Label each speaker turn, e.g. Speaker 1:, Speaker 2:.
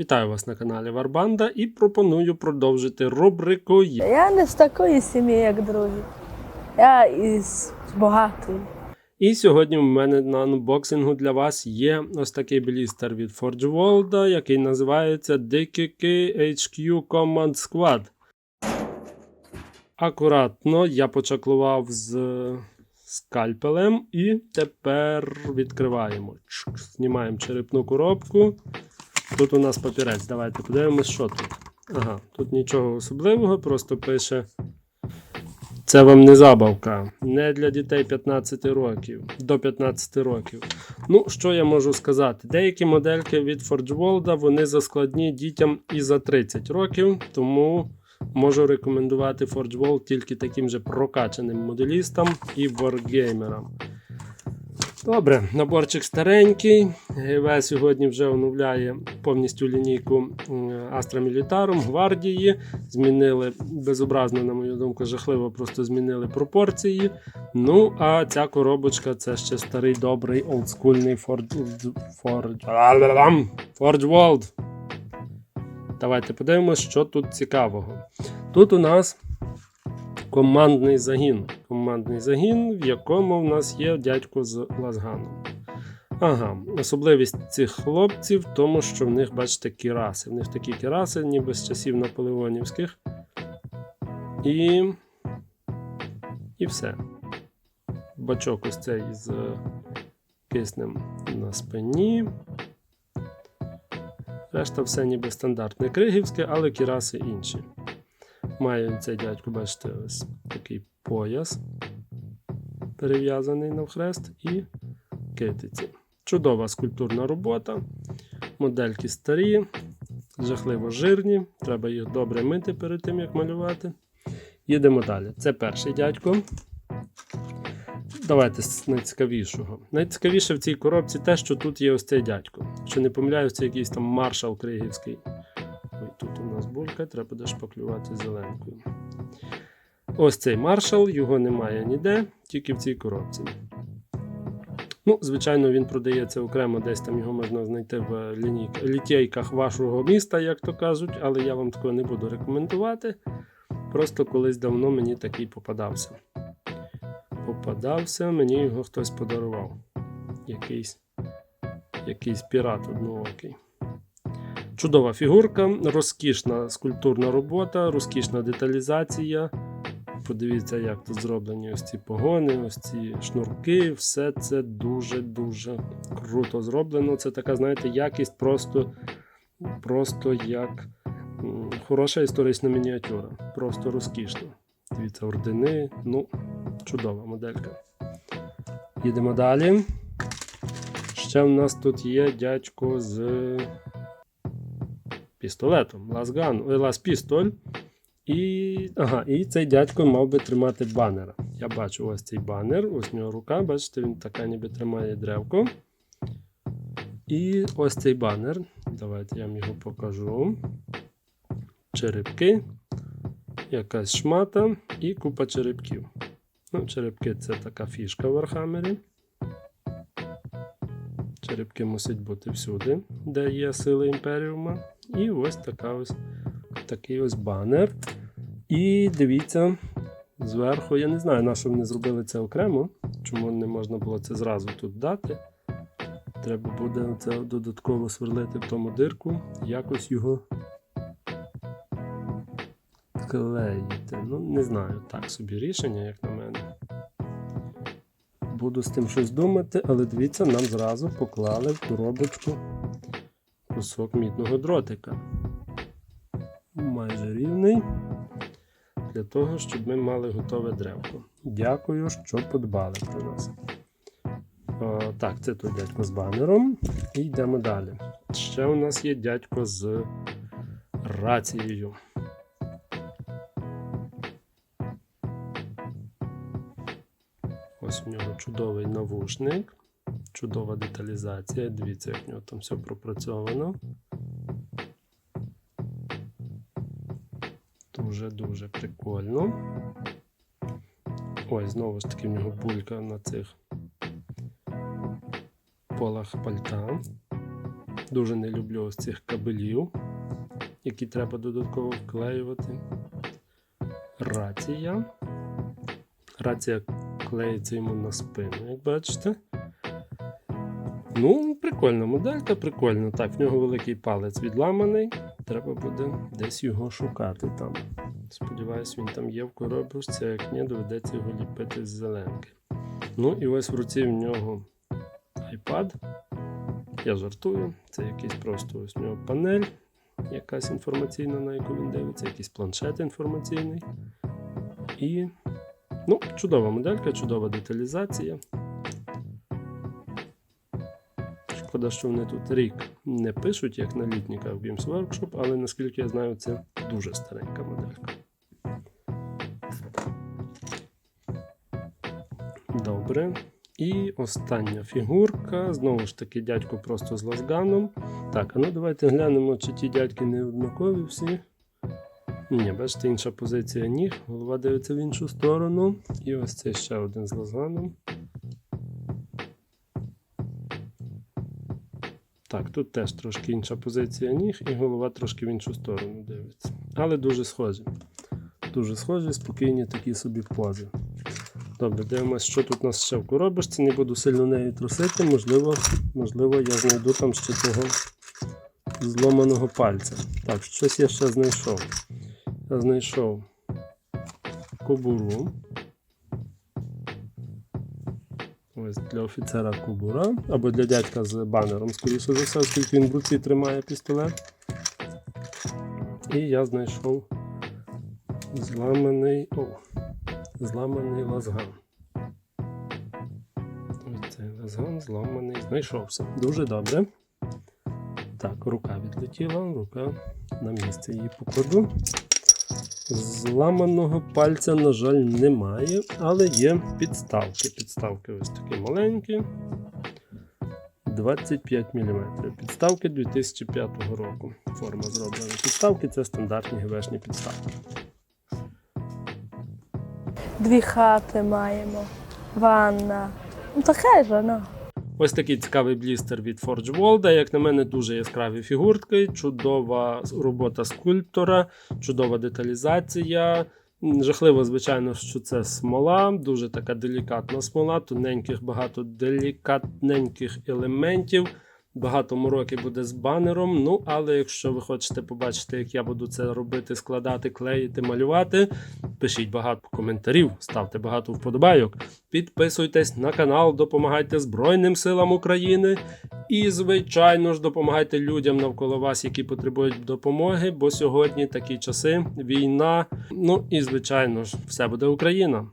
Speaker 1: Вітаю вас на каналі Варбанда і пропоную продовжити рубрику
Speaker 2: Я не з такої сім'ї, як другі. Я із багатої.
Speaker 1: І сьогодні в мене на анбоксингу для вас є ось такий блістер від Forge World, який називається DKK HQ Command Squad. Акуратно я почаклував з скальпелем і тепер відкриваємо. Знімаємо черепну коробку. Тут у нас папірець. Давайте подивимось, що тут. Ага, тут нічого особливого, просто пише. Це вам не забавка. Не для дітей 15 років, до 15 років. Ну, що я можу сказати? Деякі модельки від Forge World, вони заскладні дітям і за 30 років, тому можу рекомендувати Forgeworld тільки таким же прокачаним моделістам і воргеймерам. Добре, наборчик старенький. ГВ сьогодні вже оновляє повністю лінійку Astra Militarum, гвардії. Змінили безобразно, на мою думку, жахливо, просто змінили пропорції. Ну, а ця коробочка це ще старий добрий олдскульний Forge, Forge, Forge World. Давайте подивимось, що тут цікавого. Тут у нас командний загін. Командний загін, в якому в нас є дядько з лазганом. Ага, особливість цих хлопців в тому, що в них, бачите, кіраси. В них такі кіраси, ніби з часів наполеонівських. І. І все. Бачок ось цей з киснем на спині. Решта все ніби стандартне кригівське, але кіраси інші. Має цей дядько, бачите, ось такий пояс перев'язаний навхрест і китиці. Чудова скульптурна робота. Модельки старі, жахливо жирні. Треба їх добре мити перед тим, як малювати. Їдемо далі. Це перший дядько. Давайте з найцікавішого. Найцікавіше в цій коробці те, що тут є ось цей дядько. Що не помиляюсь, це якийсь там маршал Кригівський. Булька, треба буде шпаклювати зеленкою. Ось цей маршал, його немає ніде, тільки в цій коробці. Ну, звичайно, він продається окремо, десь там його можна знайти в літейках вашого міста, як то кажуть, але я вам такого не буду рекомендувати. Просто колись давно мені такий попадався. Попадався, мені його хтось подарував. Якийсь, якийсь пірат одноокий. Чудова фігурка, розкішна скульптурна робота, розкішна деталізація. Подивіться, як тут зроблені ось ці погони, ось ці шнурки. Все це дуже-дуже круто зроблено. Це така, знаєте, якість просто, просто як хороша історична мініатюра. Просто розкішно. Дивіться, ордени. Ну, чудова моделька. Їдемо далі. Ще в нас тут є дядько з пістолетом. Лазган, ой, лаз пістоль. І, ага, і цей дядько мав би тримати банера. Я бачу ось цей банер, ось в нього рука, бачите, він така ніби тримає древко. І ось цей банер. Давайте я вам його покажу. Черепки, якась шмата і купа черепків. Ну, черепки це така фішка в Вархаммері. Черепки мусять бути всюди, де є сили імперіума. І ось така ось такий ось банер. І дивіться, зверху, я не знаю, на що вони зробили це окремо. Чому не можна було це зразу тут дати. Треба буде це додатково сверлити в тому дирку, якось його клеїти. Ну, не знаю, так собі рішення, як на мене. Буду з тим щось думати, але дивіться, нам зразу поклали в коробочку кусок мідного дротика. Майже рівний. Для того, щоб ми мали готове древко. Дякую, що подбали про нас. О, так, це той дядько з банером. І йдемо далі. Ще у нас є дядько з рацією. Ось у нього чудовий навушник, чудова деталізація. Дивіться, як в нього там все пропрацьовано. Дуже-дуже прикольно. Ой, знову ж таки в нього булька на цих полах пальта. Дуже не люблю ось цих кабелів, які треба додатково вклеювати. Рація. Рація клеїться йому на спину, як бачите. Ну, прикольна моделька, прикольно. Так, в нього великий палець відламаний. Треба буде десь його шукати там. Сподіваюсь, він там є в коробочці, як ні, доведеться його ліпити з зеленки. Ну і ось в руці в нього iPad. Я жартую. Це якийсь просто ось в нього панель, якась інформаційна, на яку він дивиться, якийсь планшет інформаційний. І ну, чудова моделька, чудова деталізація. Шкода, що вони тут рік не пишуть, як на літніках в Games Workshop, але наскільки я знаю, це дуже старенька моделька. Добре. І остання фігурка. Знову ж таки, дядько просто з лазганом. Так, а ну давайте глянемо, чи ті дядьки не однакові всі. Ні, бачите, інша позиція ніг. Голова дивиться в іншу сторону. І ось це ще один з лазганом. Так, тут теж трошки інша позиція ніг, і голова трошки в іншу сторону дивиться. Але дуже схожі. Дуже схожі, спокійні такі собі пози. Добре, дивимося, що тут у нас ще в коробочці. Не буду сильно нею трусити. Можливо, можливо, я знайду там ще того зломаного пальця. Так, щось я ще знайшов. Я знайшов кобуру. Ось для офіцера кобура. Або для дядька з банером, скоріше за все, оскільки він в руці тримає пістолет. І я знайшов зламаний. О, зламаний лазган. Цей лазган зламаний. Знайшовся. Дуже добре. Так, рука відлетіла, рука на місце її покладу. Зламаного пальця, на жаль, немає, але є підставки. Підставки ось такі маленькі. 25 мм. Підставки 2005 року. Форма зроблена. Підставки це стандартні ГВшні підставки.
Speaker 2: Дві хати маємо. Ванна. Ну таке ж воно.
Speaker 1: Ось такий цікавий блістер від Forge World. Як на мене, дуже яскраві фігурки, чудова робота скульптора, чудова деталізація. Жахливо, звичайно, що це смола, дуже така делікатна смола, тоненьких, багато делікатненьких елементів. Багато мороки буде з банером. Ну, але якщо ви хочете побачити, як я буду це робити, складати, клеїти, малювати, пишіть багато коментарів, ставте багато вподобайок, підписуйтесь на канал, допомагайте Збройним силам України і, звичайно ж, допомагайте людям навколо вас, які потребують допомоги, бо сьогодні такі часи, війна. Ну і звичайно ж, все буде Україна.